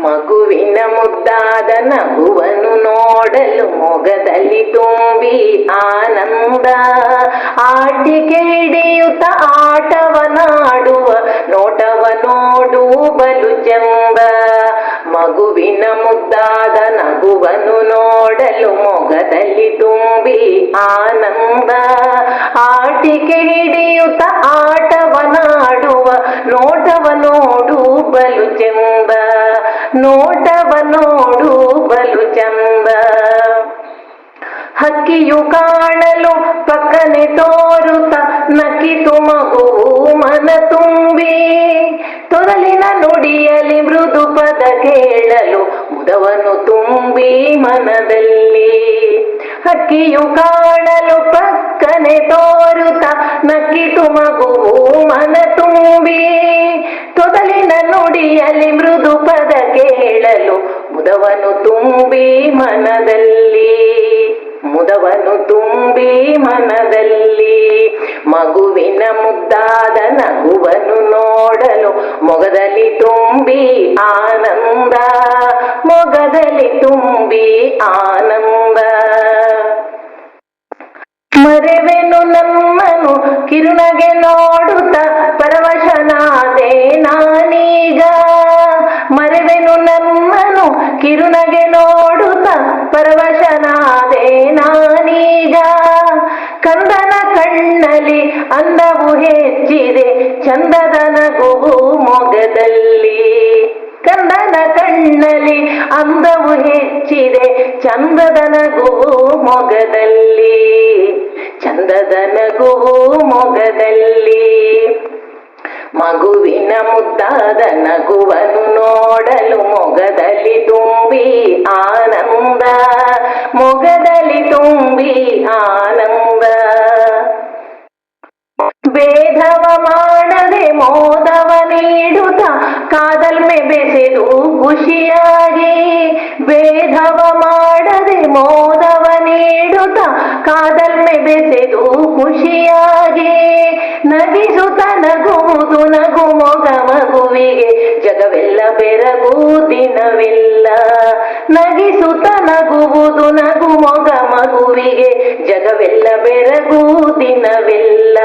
ಮಗುವಿನ ಮುದ್ದಾದ ನಗುವನ್ನು ನೋಡಲು ಮೊಗದಲ್ಲಿ ತುಂಬಿ ಆನಂದ. ಆಟಿಕೆ ಹಿಡಿಯುತ್ತ ಆಟವನಾಡುವ, ನೋಟವ ನೋಡು ಬಲು ಚಂದ. ಮಗುವಿನ ಮುದ್ದಾದ ನಗುವನ್ನು ನೋಡಲು ಮೊಗದಲ್ಲಿ ತುಂಬಿ ಆನಂದ. ಆಟಿಕೆ ಹಿಡಿಯುತ್ತ ನೋಟವ ನೋಡು ಬಲು ಚಂದ. ಹಕ್ಕಿಯು ಕಾಣಲು ಪಕ್ಕನೆ ತೋರುತ್ತ ನಕ್ಕಿತು ಮಗುವು ಮನ ತುಂಬಿ. ತೊರಲಿನ ನುಡಿಯಲಿ ಮೃದು ಪದ ಕೇಳಲು ಮುದವನು ತುಂಬಿ ಮನದಲ್ಲಿ. ಹಕ್ಕಿಯು ಕಾಣಲು ಪಕ್ಕನೆ ತೋರುತ್ತ ನಕ್ಕಿತು ಮಗುವು ಮನ ತುಂಬಿ ಮುದವನ್ನು ತುಂಬಿ ಮನದಲ್ಲಿ, ಮುದವನು ತುಂಬಿ ಮನದಲ್ಲಿ, ಮಗುವಿನ ಮುದ್ದಾದ ನಗುವನ್ನು ನೋಡಲು ಮೊಗದಲ್ಲಿ ತುಂಬಿ ಆನಂದ, ಮೊಗದಲ್ಲಿ ತುಂಬಿ ಆನಂದ. ಮರೆವೆನು ನಮ್ಮನು ಕಿರುಣಗೆ ನೋಡುತ್ತ ಕಿರುನಗೆ ನೋಡುತ್ತ ಪರವಶನಾದೆ ನಾನೀಗ. ಕಂದನ ಕಣ್ಣಲ್ಲಿ ಅಂದವು ಹೆಚ್ಚಿದೆ ಚಂದದ ನಗುವು ಮೊಗದಲ್ಲಿ. ಕಂದನ ಕಣ್ಣಲ್ಲಿ ಅಂದವು ಹೆಚ್ಚಿದೆ ಚಂದದ ನಗುವು ಮೊಗದಲ್ಲಿ. ಚಂದದ ನಗುವು ಮೊಗದಲ್ಲಿ. ಮಗುವಿನ ಮುದ್ದಾದ ನಗುವನ್ನು ನೋಡಲು ಮೊಗದಲ್ಲಿ ತುಂಬಿ ಆನಂದ. ಭೇದವ ಮಾಡದೆ ಮೋದವ ನೀಡುತ್ತ ಕಾದಲ್ಮೆ ಬೆಸೆದು ಖುಷಿಯಾಗಿ. ಭೇದವ ಮಾಡದೆ ಮೋದವ ನೀಡುತ್ತ ಕಾದಲ್ಮೆ ಬೆಸೆದು ಖುಷಿಯಾಗಿ. ನಗಿಸುತ್ತ ನಗಿಸುತ್ತ ನಗುವುದು ನಗು ಮೊಗ ಮಗುವಿಗೆ. ಜಗವೆಲ್ಲ ಬೆರಗೂ ದಿನವಿಲ್ಲ,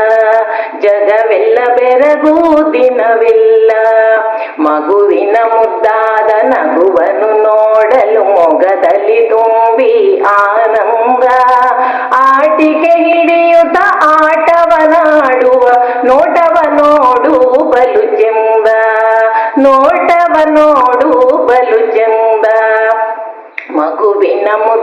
ಜಗವೆಲ್ಲ ಬೆರಗೂ ದಿನವಿಲ್ಲ. ಮಗುವಿನ ಮುದ್ದಾದ ನಗುವನು ನೋಡಲು ಮೊಗದಲ್ಲಿ ತುಂಬಿ ಆನಂದ. ಆಟಿಕೆ ಹಿಡಿಯುತ್ತ ಆಟವನಾಡುವ, ನೋಟವ ನೋಡು ಬಲು ಚೆಂದ. ನೋಟವ ನೋಡು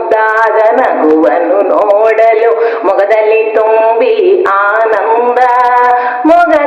ಮುಕ್ತಾದನಗುವನು ನೋಡಲು ಮೊಗದಲ್ಲಿ ತುಂಬಿ ಆನಂದ. ಮೊಗ